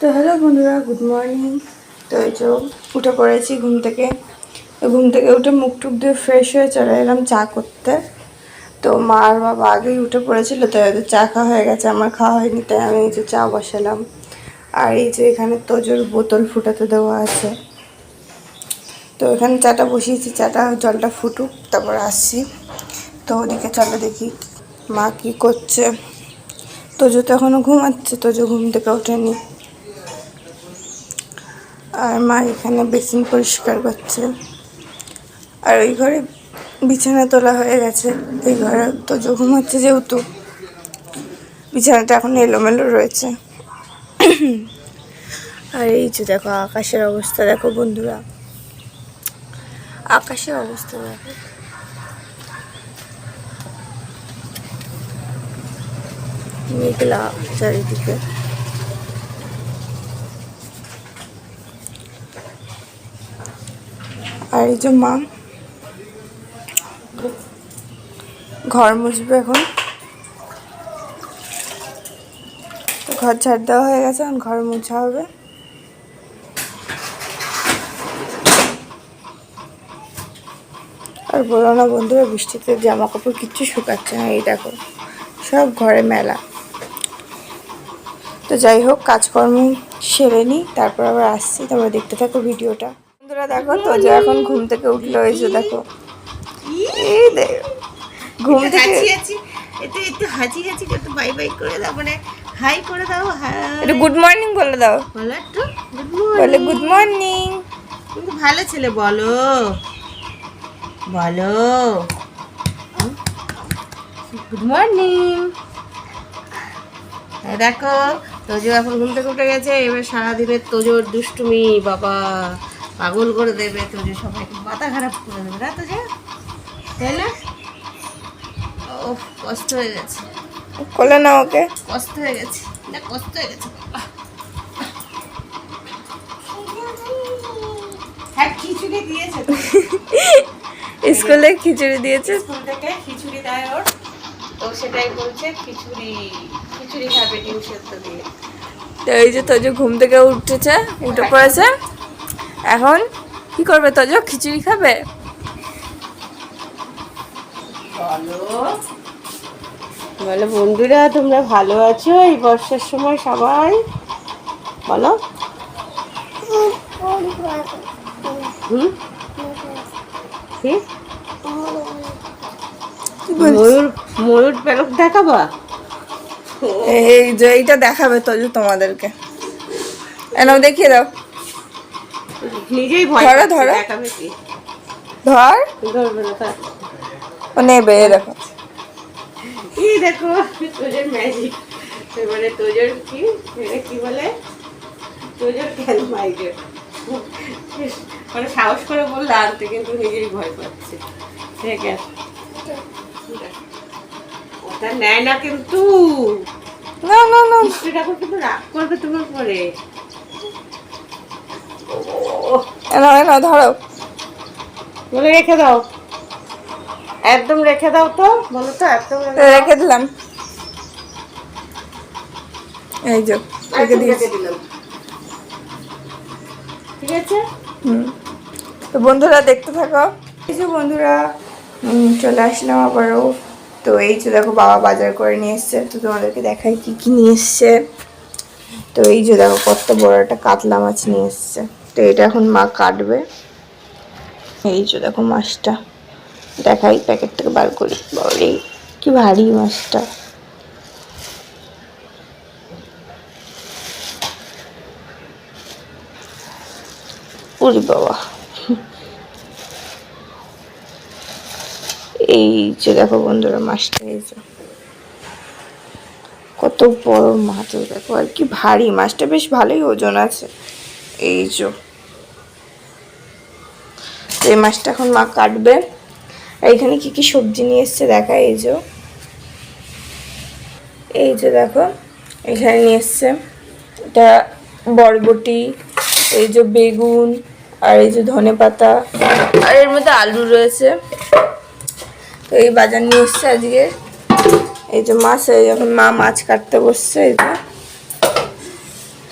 তো হ্যালো বন্ধুরা, good morning. তো এই যে উঠে পড়েছি ঘুম থেকে। ঘুম থেকে উঠে মুখ টুক দিয়ে ফ্রেশ হয়ে চলে এলাম চা করতে। তো মা আর বাবা আগেই উঠে পড়েছিল তো এদের চা খাওয়া হয়ে গেছে, আমার খাওয়া হয়নি, তাই আমি এই যে চা বসালাম। আর এই যে এখানে তোজোর বোতল ফুটাতে দেওয়া আছে। তো এখানে চাটা বসিয়েছি, চাটা জলটা ফুটুক, তারপর আসছি। তো ওদিকে চলো দেখি মা কি করছে। তোজো তো এখনও ঘুমাচ্ছে, তোজো ঘুম থেকে ওঠেনি। আর মা এখানে বেসিন পরিষ্কার করছে। আর ওই ঘরে বিছানা তোলা হয়ে গেছে। এই ঘরে তো তোজো ঘুমাচ্ছে যেহেতু, বিছানাটা এখন এলোমেলো রয়েছে। আর এই যে দেখো আকাশের অবস্থা, দেখো বন্ধুরা। আকাশের অবস্থা দেখো। মেঘলা চারিদিকে। আর যে মা, ঘর মুছবে এখন। ঘর ঝাড় দেওয়া হয়ে গেছে, এখন ঘর মুছা হবে। আর বলো না বন্ধুরা, বৃষ্টিতে জামা কাপড় কিচ্ছু শুকাচ্ছে না, এই দেখো, সব ঘরে মেলা। তো যাই হোক, কাজকর্ম সেরে নিই, তারপর আবার আসছি তোমরা দেখতে থাকো ভিডিওটা। দেখো তো যে এখন ঘুম থেকে উঠল যে দেখো। এই দেখো ঘুম থেকে একটু একটু হাঁচি হাঁচি একটু বাই বাই করে দাও মানে হাই করে দাও একটু গুড মর্নিং বলে দাও। বলো একটু গুড বলে গুড মর্নিং কিন্তু ভালো ছেলে বলো। বলো। গুড মর্নিং দেখো তোজো এখন ঘুম থেকে উঠে গেছে এবার সারাদিনের তোজোর দুষ্টুমি বাবা। পাগল করে দেবে তোজো সবাইকে। মাথা খারাপ করে দেবে। না তোজো তাই না? ও কষ্ট হয়ে গেছে। কোলে না ওকে। কষ্ট হয়ে গেছে। না কষ্ট হয়ে গেছে। হ্যাঁ খিচুড়ি দিয়েছে স্কুলে খিচুড়ি দিয়েছে? স্কুল থেকে খিচুড়ি দেয় ওর। তো সেটাই বলছে খিচুড়ি খিচুড়ি খাবে ডিম সেদ্ধ দিয়ে। তো এই যে তো যে ঘুম থেকে উঠেছে উঠে পড়েছে? এখন কি করবে তোজো খিচুড়ি খাবে? বলো বন্ধুরা তোমরা ভালো আছো এই বর্ষার সময় সবাই? বলো। ময়ূর ময়ূর পেলক দেখাবা? এই যে এইটা দেখাবে তোজো তোমাদেরকে। এনাও দেখিয়ে দাও। নিজেই ভয় ধরো, পাচ্ছে, ধরো। ধর। ধরবে না থাক। ও নেবে দেখো। এই দেখো তোজের ম্যাজিক এবারে তোজের কি এটা কি বলে? তোজের মানে সাহস করে বললে আনতে কিন্তু নিজেই ভয় পাচ্ছে। ঠিক আছে। ওটা নেয় না কিন্তু। না না না। সেটা কিন্তু রাগ করবে তোমার পরে এনাও এনাও ধরো। বলে রেখে দাও। একদম রেখে দাও তো বলো তো একদম রেখে দিলাম। এই যে রেখে দিয়েছি। দিলাম। ঠিক আছে? হুম। তো বন্ধুরা দেখতে থাকো। এই যে বন্ধুরা চলে আসলাম আবারও। তো এই যে দেখো বাবা বাজার করে নিয়ে এসছে। তো তোমাদেরকে দেখাই কি কি নিয়ে এসছে। তো এই যে দেখো কত বড় একটা কাতলা মাছ নিয়ে এসছে। তো এটা এখন মা কাটবে। এই যে দেখো মাছটা। দেখাই প্যাকেট থেকে বার করি। বাবারে কি ভারী মাছটা। ওরে বাবা। এই যে দেখো বন্ধুরা মাছটা যে। কত বড় মাছ দেখো। আর কি ভারী, মাছটা বেশ ভালোই ওজন আছে। এই যে। তো এই মাছটা এখন মা কাটবে। আর এখানে কি কি সবজি নিয়ে এসছে দেখা, এই যে। এই যে দেখো, এখানে নিয়ে এসছে এটা বরবটি, এই যে বেগুন, আর এই যে ধনে পাতা, আর এর মধ্যে আলু রয়েছে। তো এই বাজার নিয়ে এসছে আজকে। এই যে মাছ, এই যখন মা মাছ কাটতে বসছে, এই যে।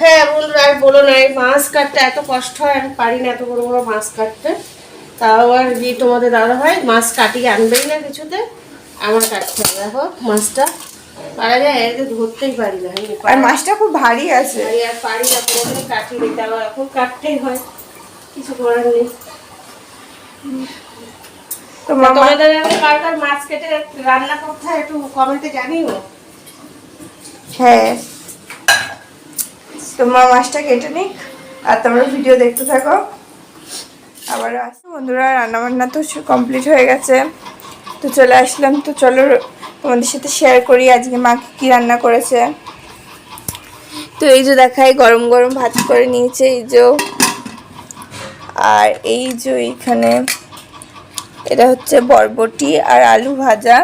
হ্যাঁ বন্ধুরা বলো না, এই মাছ কাটতে এত কষ্ট হয়, আমি পারি না এত বড় বড় মাছ কাটতে। তাও আর যে তোমাদের দাদা হয় মাছ কাটিয়ে আনবেই না কিছুতে। আমার কাটতে হবে দেখো মাছটা। পারা যায় এতে ধরতেই পারি না আর মাছটা খুব ভারী আছে। আর পারি না কাটিয়ে দিতে আবার এখন কাটতেই হয়। কিছু করার নেই। তোমাদের কার কার মাছ কেটে রান্না করতে হয় একটু কমেন্টে জানিও। হ্যাঁ। তোমার মাছটা কেটে নিক আর তোমরা ভিডিও দেখতে থাকো। আবার আসো, বন্ধুরা, রান্নাবান্না তো কমপ্লিট হয়ে গেছে। তো চলে আসলাম, তো চলো তোমাদের সাথে শেয়ার করি আজকে মা কী রান্না করেছে। তো এই যে দেখাই, গরম গরম ভাত করে নিয়েছে, এই যে। আর এই যে এইখানে, এটা হচ্ছে বরবটি আর আলু ভাজা।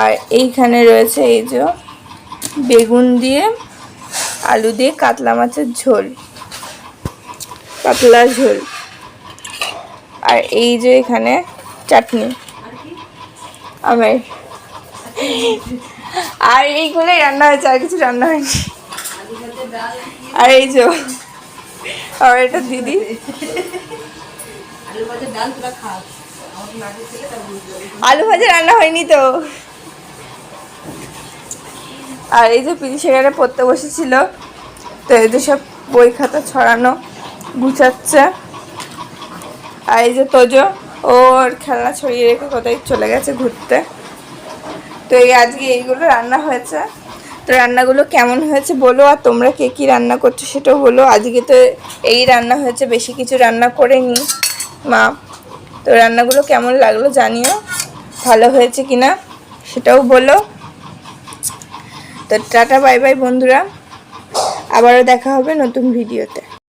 আর এইখানে রয়েছে এই যে বেগুন দিয়ে আলু দিয়ে কাতলা মাছের ঝোল। পাতলা ঝোল। আর এই যে এখানে চাটনি। আমার। আর এইগুলোই রান্না হয়েছে, আর কিছু রান্না হয়নি। আর এই যে, আর এটা দিদি। আলু ভাজা রান্না হয়নি তো? আর এই যে পিজি সেখানে পড়তে বসেছিল, তো এদের সব বই খাতা ছড়ানো। গুছাচ্ছে। আর এই যে তোজো, ওর খেলনা ছড়িয়ে রেখে কোথায় চলে গেছে ঘুরতে। তো এই আজকে এইগুলো রান্না হয়েছে। তো রান্নাগুলো কেমন হয়েছে বলো, আর তোমরা কে কী রান্না করছ সেটাও বলো। আজকে তো এই রান্না হয়েছে, বেশি কিছু রান্না করেনি মা। তো রান্নাগুলো কেমন লাগল জানিও, ভালো হয়েছে কিনা সেটাও বলো। তো টাটা, বাই বাই বন্ধুরা। আবারও দেখা হবে নতুন ভিডিওতে।